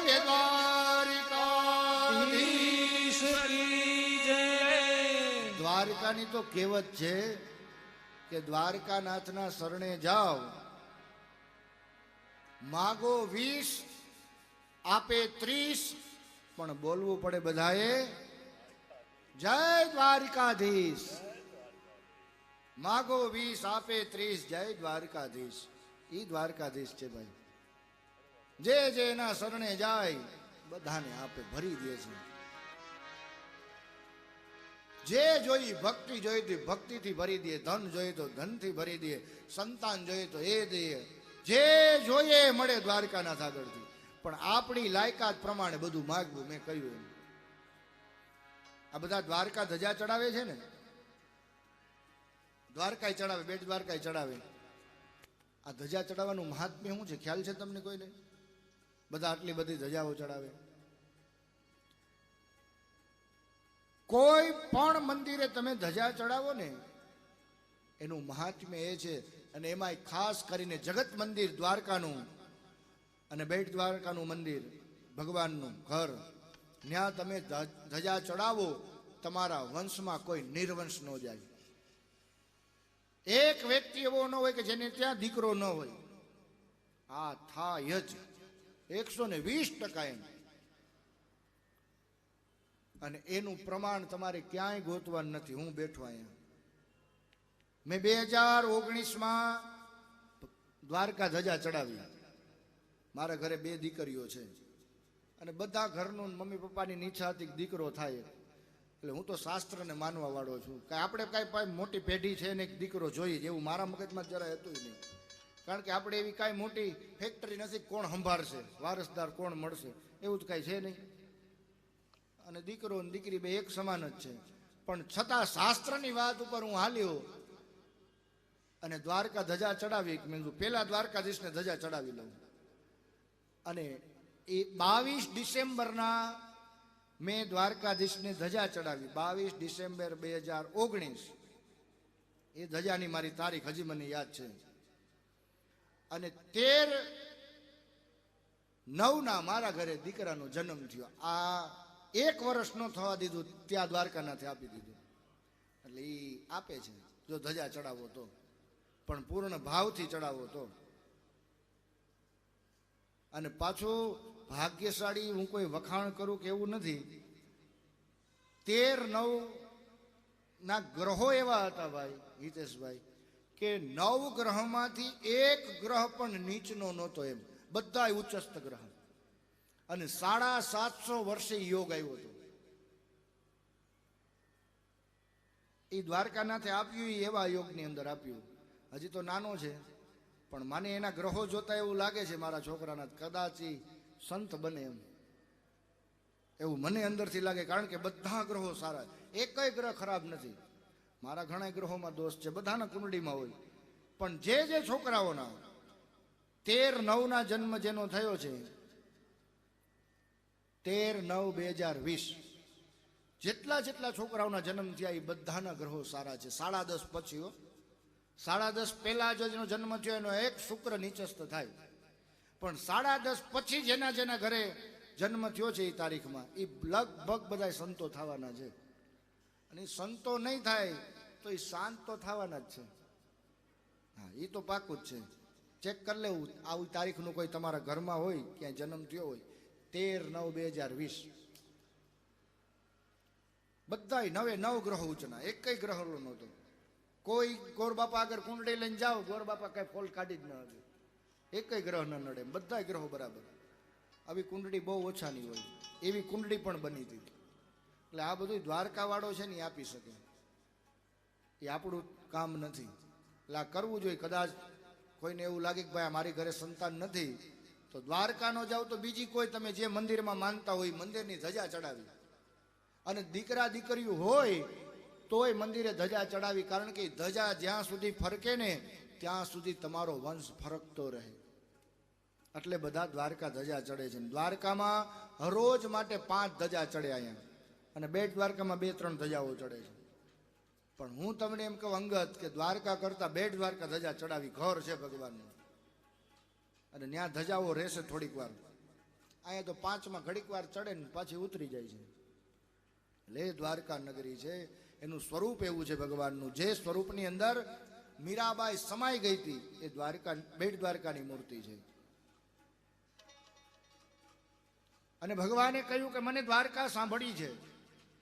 દ્વારિકા દ્વારકાની તો કહેવત છે કે દ્વારકાનાથના શરણે જાઓ. માગો વીસ, આપે ત્રીસ, પણ બોલવું પડે બધાએ. જય દ્વારકાધીશ. માગો વીસ, આપે ત્રીસ, જય દ્વારકાધીશ. ઈ દ્વારકાધીશ છે ભાઈ. જે જે એના શરણે જાય, બધાને આપે ભરી દે છે. જે જોઈ ભક્તિ જોઈ તો ભક્તિથી ભરી દે, ધન જોઈએ તો ધનથી ભરી દે, સંતાન જોઈએ તો એ દે. જે જોઈએ મળે દ્વારકાના આગળથી. પણ આપણી લાયકાત પ્રમાણે બધું માગવું મેં કહ્યું એમ. આ બધા દ્વારકા ધજા ચડાવે છે ને? દ્વારકાય ચડાવે, બેટ દ્વારકાય ચડાવે. આ ધજા ચડાવવાનું મહાત્મ્ય શું છે? ખ્યાલ છે તમને કોઈને? બધા આટલી બધી ધજાઓ ચડાવે. કોઈ પણ મંદિરે તમે ધજા ચડાવો ને, એનું મહાત્મ્ય એ છે અને એમાંય ખાસ કરીને જગત મંદિર, દ્વારકાનું અને બેટ દ્વારકાનું મંદિર, ભગવાનનું ઘર ત્યાં તમે ધજા ચડાવો, તમારા વંશમાં કોઈ નિર્વંશ ન જાય. એક વ્યક્તિ એવો ન હોય કે જેને ત્યાં દીકરો ન હોય. આ થાય જ. એકસો ને વીસ ટકા એમ. અને એનું પ્રમાણ તમારે ક્યાંય ગોતવાનું નથી. હું બેઠો અહીંયા. મેં બે હજાર ઓગણીસમાં દ્વારકા ધજા ચડાવી. મારા ઘરે બે દીકરીઓ છે. અને બધા ઘરનું મમ્મી પપ્પાની નીચા હતી દીકરો થાય. એટલે હું તો શાસ્ત્રને માનવા વાળો છું. કે આપણે કાંઈ મોટી પેઢી છે ને એક દીકરો જોઈએ એવું મારા મગજમાં જરા હતું નહીં. કારણ કે આપણે એવી કાંઈ મોટી ફેક્ટરી નથી કોણ સંભાળશે, વારસદાર કોણ મળશે, એવું જ કાંઈ છે નહીં. અને દીકરો અને દીકરી બે એક સમાન જ છે. પણ છતાં શાસ્ત્રની વાત ઉપર હું હાલ્યો અને દ્વારકા ધજા ચડાવી, મેં પહેલા દ્વારકાધીશને ધજા ચડાવી લઉં. અને એ બાવીસ ડિસેમ્બરના મેં દ્વારકાધીશને ધજા ચડાવી. બાવીસ ડિસેમ્બર બે હજાર ઓગણીસ. એ ધજાની મારી તારીખ હજી મને યાદ છે. અને તેર નવના મારા ઘરે દીકરાનો જન્મ થયો. આ એક વર્ષ નો થવા દીધું, ત્યાં દ્વારકાનાથે આપી દીધું. એટલે એ આપે છે. જો ધજા ચડાવો તો. પણ પૂર્ણ ભાવથી ચડાવો તો. અને પાછું ભાગ્યશાળી હું કોઈ વખાણ કરું કે એવું નથી. તેર નવ ના ગ્રહો એવા હતા ભાઈ, હિતેશભાઈ. કે નવ ગ્રહમાંથી એક ગ્રહ પણ નીચનો નહોતો એમ. બધા ઉચ્ચસ્ત ગ્રહ. અને સાડા સાતસો વર્ષે યોગ આવ્યો હતો. એ દ્વારકાનાથે આપ્યું એવા યોગની અંદર આપ્યું. હજી તો નાનો છે, પણ મને એના ગ્રહો જોતા એવું લાગે છે મારા છોકરાના, કદાચ સંત બને એમ. એવું મને અંદરથી લાગે, કારણ કે બધા ગ્રહો સારા એકય ગ્રહ ખરાબ નથી. મારા ઘણા ગ્રહોમાં દોષ છે, બધાના કુંડળીમાં હોય. પણ જે જે છોકરાઓના તેર નવના જન્મ જેનો થયો છે, તેર નવ બે હજાર વીસ, જેટલા જેટલા છોકરાઓના જન્મ થયા, એ બધાના ગ્રહો સારા છે. સાડા દસ પછી. સાડા દસ પહેલા જો જેનો જન્મ થયો, એનો એક શુક્ર નીચસ્થ થાય. પણ સાડા દસ પછી જેના જેના ઘરે જન્મ થયો છે, એ તારીખમાં, એ લગભગ બધા સંતો થવાના છે. અને સંતો નહીં થાય તો એ શાંત તો થવાના જ છે. હા એ તો પાકું જ છે. ચેક કરી લેવું. આવી તારીખનું કોઈ તમારા ઘરમાં હોય, ક્યાંય જન્મ થયો હોય, તેર નવ બે હજાર વીસ. બધાય નવે નવ ગ્રહો ઉચના એકય ગ્રહ નહોતો. કોઈ ગોરબાપા આગળ કુંડળી લઈને જાઓ, ગોરબાપા કઈ ફોલ કાઢી જ ન હતું એકય ગ્રહ ન નડે, બધાય ગ્રહો બરાબર. આવી કુંડળી બહુ ઓછાની હોય. એવી કુંડળી પણ બની હતી. એટલે આ બધું દ્વારકા વાળો છે ને એ આપી શકે. એ આપણું કામ નથી. એટલે આ કરવું જોઈએ. કદાચ કોઈને એવું લાગે કે ભાઈ મારી ઘરે સંતાન નથી, તો દ્વારકા ન જાઓ તો બીજી કોઈ તમે જે મંદિરમાં માનતા હોય મંદિરની ધજા ચડાવી. અને દીકરા દીકરીઓ હોય તોય મંદિરે ધજા ચડાવી, કારણ કે ધજા જ્યાં સુધી ફરકે ને ત્યાં સુધી તમારો વંશ ફરકતો રહે. એટલે બધા દ્વારકા ધજા ચડે છે. દ્વારકામાં હરોજ માટે પાંચ ધજા ચડે અહીંયા. અને બેટ દ્વારકામાં બે ત્રણ ધજાઓ ચડે છે. પણ હું તમને એમ કહું અંગત કે દ્વારકા કરતા બેટ દ્વારકા ધજા ચડાવી ઘર છે ભગવાનનું. અને ત્યાં ધજાઓ રહેશે થોડીક વાર. અહીંયા તો પાંચમાં ઘડીક વાર ચડે ને પાછી ઉતરી જાય છે. એટલે દ્વારકા નગરી છે, એનું સ્વરૂપ એવું છે ભગવાનનું. જે સ્વરૂપની અંદર મીરાબાઈ સમાઈ ગઈ હતી, એ દ્વારકા બેટ દ્વારકાની મૂર્તિ છે. અને ભગવાને કહ્યું કે મને દ્વારકા સાંભળી છે.